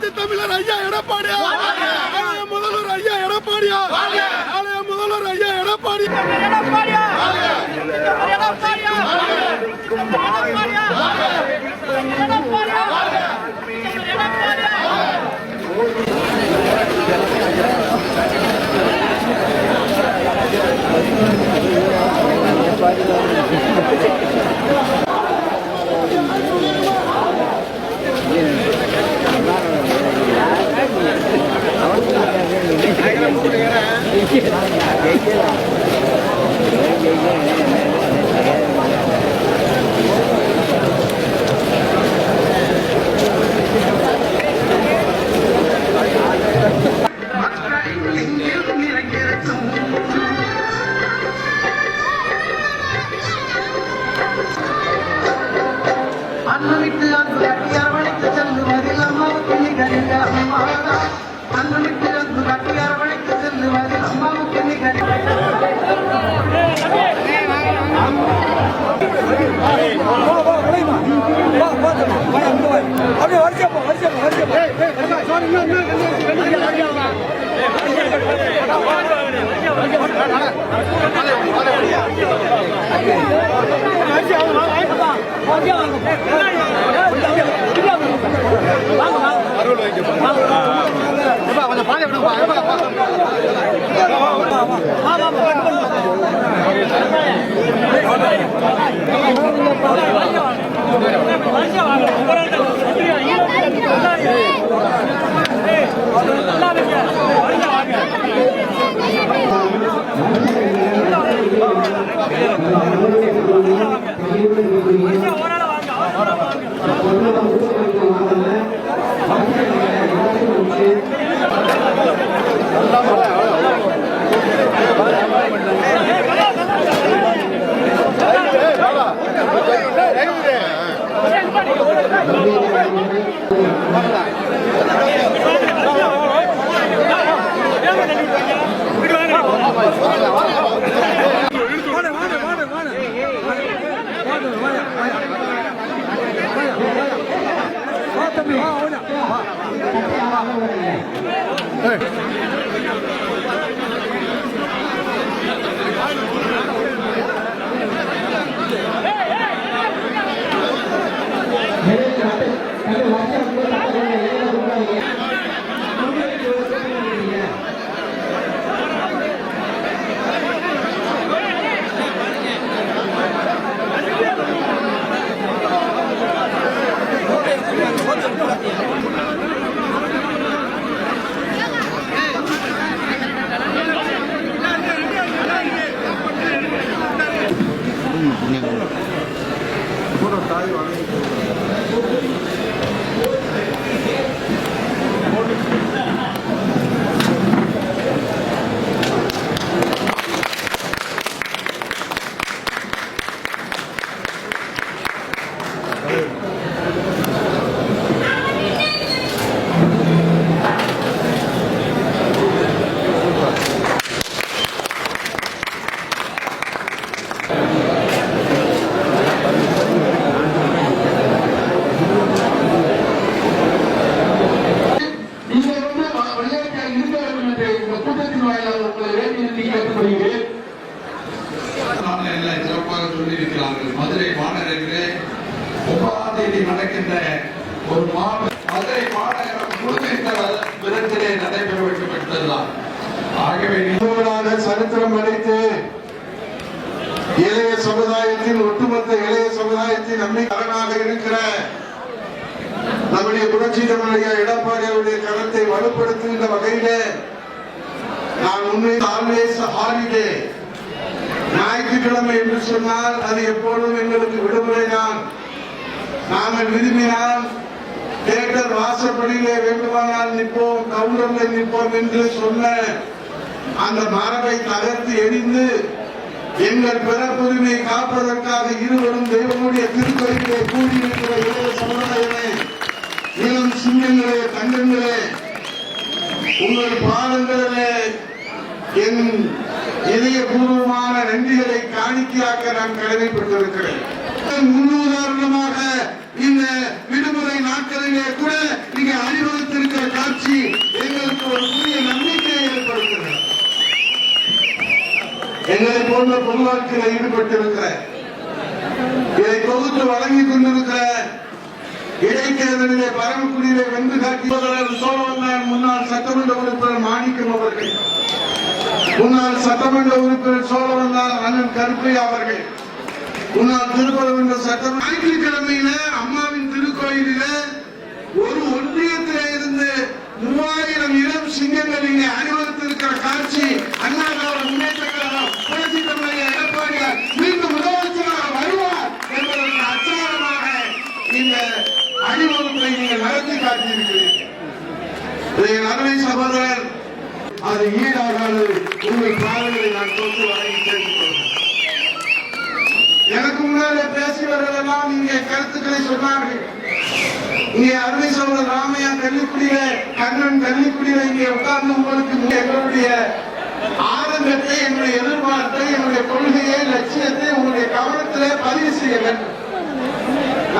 புரட்சி தமிழர் ஐயா எடப்பாடியா? ஆலய முதல்வர் ஐயா எடப்பாடியா? ஆலய முதல்வர் ஐயா எடப்பாடி. எடப்பாடியா. எடப்பாடியா. எடப்பாடியா. சமுதாயத்தின் ஒட்டுமொத்த இளைய சமுதாயத்தின் நம்பிக்கையாக இருக்கிற நம்முடைய புரட்சி தமிழையா எடப்பாடி அவருடைய கருத்தை வலுப்படுத்துகின்ற வகையிலே நான் உண்மையில் ஆல்வேஸ் ஹாலிடே. ஞாயிற்றுக்கிழமை என்று சொன்னால் அது எப்பொழுதும் எங்களுக்கு விடுமுறை தான். நாங்கள் விரும்பினால் தேட்டர் வாசப்படியிலே வேண்டுமானால் நிற்போம் கவுண்டர்ல நிற்போம் என்று சொன்ன அந்த மரபை தகர்த்து எரிந்து எங்கள் பிறப்புரிமை காப்பதற்காக இருவரும் தெய்வமுடைய திருக்கோயிலே கூடியிருக்கிற இளைய சமுதாயமே இளம் சிங்கங்களே தங்கங்களே உங்கள் பாதங்களிலே என் இதயபூர்வமான நன்றிகளை காணிக்கையாக்க நான் கடமைப்பட்டிருக்கிறேன். முன்னுதாரணமாக இந்த விடுமுறை நாட்களிலே கூட நீங்க அணிவகுத்திருக்க எங்களை போன்ற பொது வாழ்க்கையில் ஈடுபட்டிருக்கிற இதை தொகுத்து வழங்கிக் கொண்டிருக்கிற இடைத்தேர்தலிலே பரமக்குடியிலே வென்று காட்டியவர் சோழவந்தான் முன்னாள் சட்டமன்ற உறுப்பினர் மாணிக்கம் அவர்கள் முன்னாள் சட்டமன்ற உறுப்பினர் சோழவந்தான் அண்ணன் கருப்பையா அவர்கள் முன்னாள் திருப்பரங்குன்ற சட்டம் ஞாயிற்றுக்கிழமையில அம்மாவின் திருக்கோயிலில ஒரு ஒன்றியத்தில இருந்து மூவாயிரம் இளம் சிங்கங்கள் இங்கே அணிவகுத்திருக்கிற காட்சி அண்ணா முன்னேற்ற என் அருமை சகோதரர் அது ஈடாகாது. உங்கள் பாதங்களை நான் தொட்டு வரை எனக்கு முன்னாலே பேசியவர்களெல்லாம் இங்கே கருத்துக்களை சொன்னார்கள். இங்கே அருமை சோழர் ராமையா கள்ளிக்குடியில கண்ணன் கள்ளிக்குடியில இங்கே உட்கார்ந்து உங்களுக்கு எங்களுடைய ஆதங்கத்தை என்னுடைய எதிர்பார்ப்பை என்னுடைய கொள்கையை லட்சியத்தை உங்களுடைய கவனத்திலே பதிவு செய்ய வேண்டும்.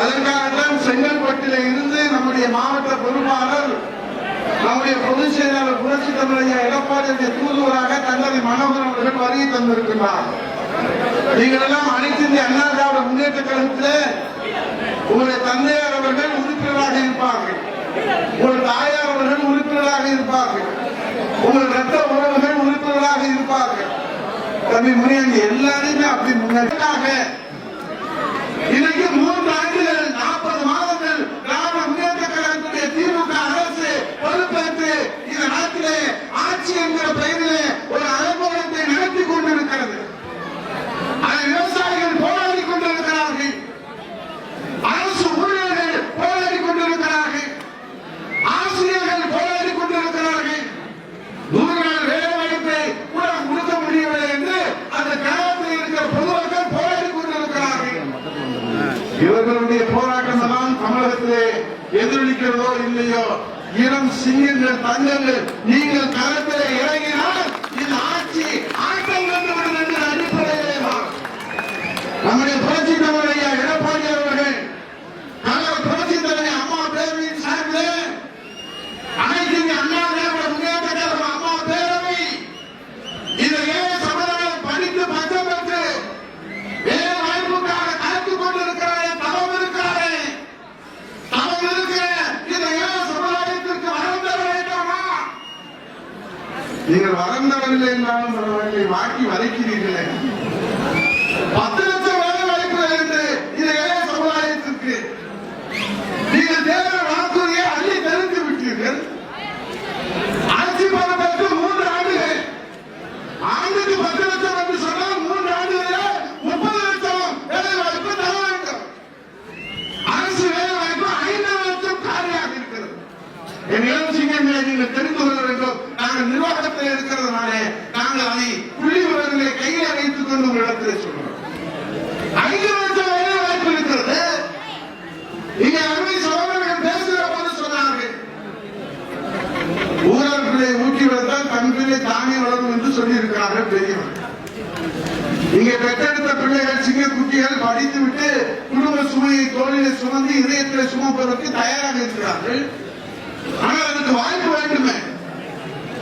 அதற்காகத்தான் செங்கல்பட்டில இருந்து நம்முடைய மாவட்ட பொறுப்பாளர் நம்முடைய பொதுச் செயலாளர் புரட்சி தமிழக எடப்பாடி தூதுவராக தங்களை மனோகரன் அவர்கள் வருகை தந்திருக்கிறார். நீங்கள் எல்லாம் அனைத்து இந்திய அண்ணா திராவிட முன்னேற்ற கழகத்தில் உங்களுடைய தந்தையார் அவர்கள் உறுப்பினராக இருப்பார்கள். உங்கள் தாயார் அவர்கள் உறுப்பினராக இருப்பார்கள். உங்கள் ரத்த உறவுகள் உறுப்பினராக இருப்பார்கள். தம்பி முனியன் எல்லாரையுமே அப்படி முன்னாடியாக இன்னைக்கு இவர்களுடைய போராட்டம் எல்லாம் தமிழகத்திலே எதிரொலிக்கிறதோ இல்லையோ? இளம் சிங்கங்கள் தங்கங்கள் நீங்கள் களத்திலே இறங்கினால் இந்த ஆட்சி ஆட்டம் கண்டுவிடும் என்ற அடிப்படையிலே தான் நம்முடைய புரட்சி தலைவர் ஐயா எடப்பாடி அவர்கள் கழக புரட்சி தலைவர் அம்மா பேரவையின் சார்பிலே அனைத்து இந்திய அண்ணா திராவிட முன்னேற்ற கழகம் அம்மா பேரவை இந்த ஏழை சமுதாயம் படித்து பட்டம் பெற்று வேலை வாய்ப்புக்காக காத்துக் கொண்டிருக்கிறாரே தவம் இருக்கிறாரே தவம் இருக்கிற இந்த ஏழை சமுதாயத்திற்கு வரம் தர வேண்டாமா நீங்கள் வரவில்லை என்றாலும் பரவாயில்லை வாக்கி வதைக்கிறீர்களே பத்து லட்சம் வேலை வாய்ப்புகள் இருந்து இது ஏழை சமுதாயத்திற்கு நீங்கள் தேவையான வாக்குறுதியை அள்ளி தெரிந்து விட்டீர்கள். ஆட்சி பொறுப்பேற்று மூன்று ஆண்டுகள். ஆண்டுக்கு பத்து லட்சம் என்று சொன்னால் மூன்று ஆண்டுகளே முப்பது லட்சம் வேலை வாய்ப்பு தர வேண்டும். அரசு வேலை வாய்ப்பு ஐந்து லட்சம் காலியாக இருக்கிறது. என் இளம் சிங்கங்களை நீங்கள் தெரிந்து கொள்ள நாங்கள் நிர்வாகத்தில் இருக்கிறதுனாலே நாங்கள் அதை புள்ளி விவரங்களை கையில வைத்துக் கொண்டு உங்களிடத்தில் சொல்லுவோம் ஐந்து லட்சம் வேலை வாய்ப்பு இருக்கிறது. இங்கே அருமை சோழர்கள் பேசுகிற போது சொன்னார்கள். ஊரர்களை ஊட்டி வளர்த்தால் தன்பிலே தானே வளரும் என்று சொல்லியிருக்கிறார்கள் பெரியவர் இங்க பெற்றெடுத்த பிள்ளைகள் சிங்க குட்டிகள் படித்து விட்டு குடும்ப சுமையை தோளிலே சுமந்து இதயத்திலே சுமப்பதற்கு தயாராக இருக்கிறார்கள். ஆனால் அதுக்கு வாய்ப்பு வேண்டுமே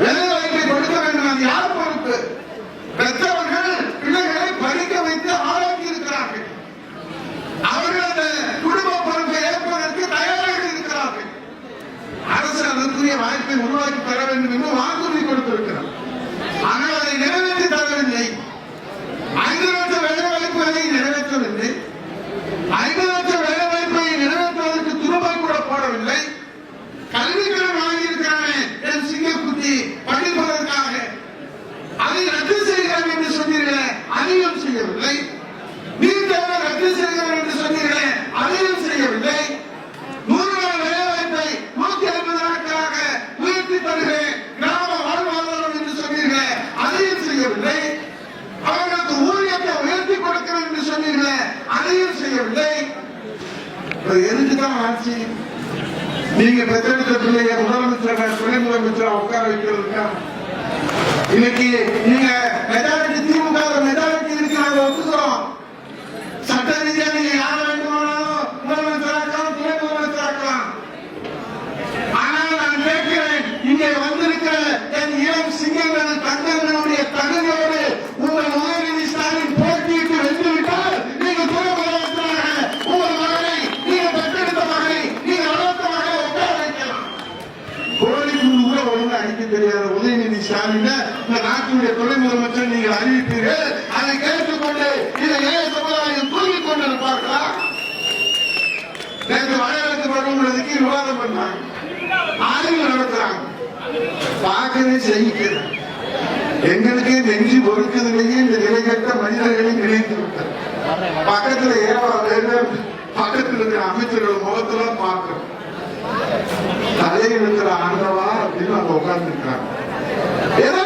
வேலை வாய்ப்பை கொடுக்க வேண்டும் அது யார் பொறுப்பு? பெற்றவர்கள் பிள்ளைகளை படிக்க வைத்து ஆளாக்கி இருக்கிறார்கள் அவர்கள் அந்த குடும்ப பொறுப்பை ஏற்பதற்கு தயாராக இருக்கிறார்கள். அரசு அதற்குரிய வாய்ப்பை உருவாக்கி தர வேண்டும் என்று வாக்குறுதி கொடுத்திருக்கிறார் ஆனால் அதை நிறைவேற்றி தரவில்லை ஐந்து லட்சம் வேலை வாய்ப்புகளை நிறைவேற்றவில்லை ஐந்து லட்சம் வேலை வாய்ப்பை நிறைவேற்றுவதற்கு துருபாய் கூட போடவில்லை கல்விக்கடன் வாங்கியிருக்கிறானே என் சிங்கக்குட்டி படிப்பதற்காக அதை ரத்து செய்கிறேன் என்று சொன்னீர்களே அதையும் செய்யவில்லை நீட் தேர்வை ரத்து செய்கிறேன் என்று சொன்னீர்களே அதையும் செய்யவில்லை நூறு நாள் வேலை வாய்ப்பை நூத்தி ஐம்பது நாட்களாக உயர்த்தி தருகிறேன் கிராம வாழ்வாதாரம் என்று சொன்னீர்களே அதையும் செய்யவில்லை அவர்களுக்கு ஊதியத்தை உயர்த்தி கொடுக்கிறேன் என்று சொன்னீர்களே அதையும் செய்யவில்லை இப்ப எதுக்குதான் ஆட்சி நீங்க பெற்றெடுத்த பிள்ளைய முதலமைச்சர் துணை முதலமைச்சர் உட்கார வைக்கிறதுக்கா? இன்னைக்கு நீங்க மெஜாரிட்டி நேற்று வடகிழக்கு பருவமழைக்கு விவாதம் பண்ணாங்க. ஆய்வு நடத்துறாங்க. பார்க்கவே செய்கிறேன் எங்களுக்கே நெஞ்சு பொறுக்குதுலேயே இந்த நிலை கட்ட மனிதர்களை நினைத்து விட்டார் பக்கத்துல ஏவாள பக்கத்தில் இருக்கிற அமைச்சர்கள் முகத்துல பார்க்கிறோம் தலையில் இருக்கிற ஆண்டவா அப்படின்னு உட்கார்ந்து உட்கார்ந்துருக்காங்க ஏதோ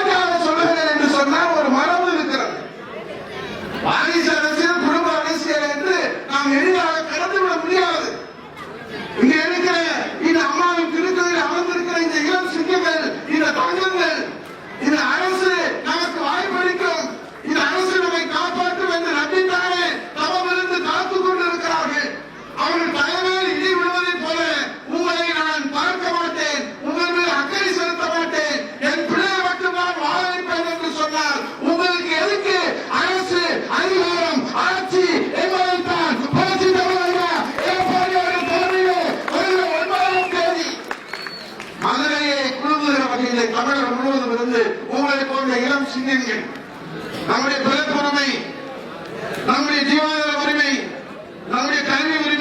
உங்களை போன்ற இளம் சிந்தனைகள் நம்முடைய பிறப்புரிமை நம்முடைய ஜீவாதார உரிமை நம்முடைய கல்வி உரிமை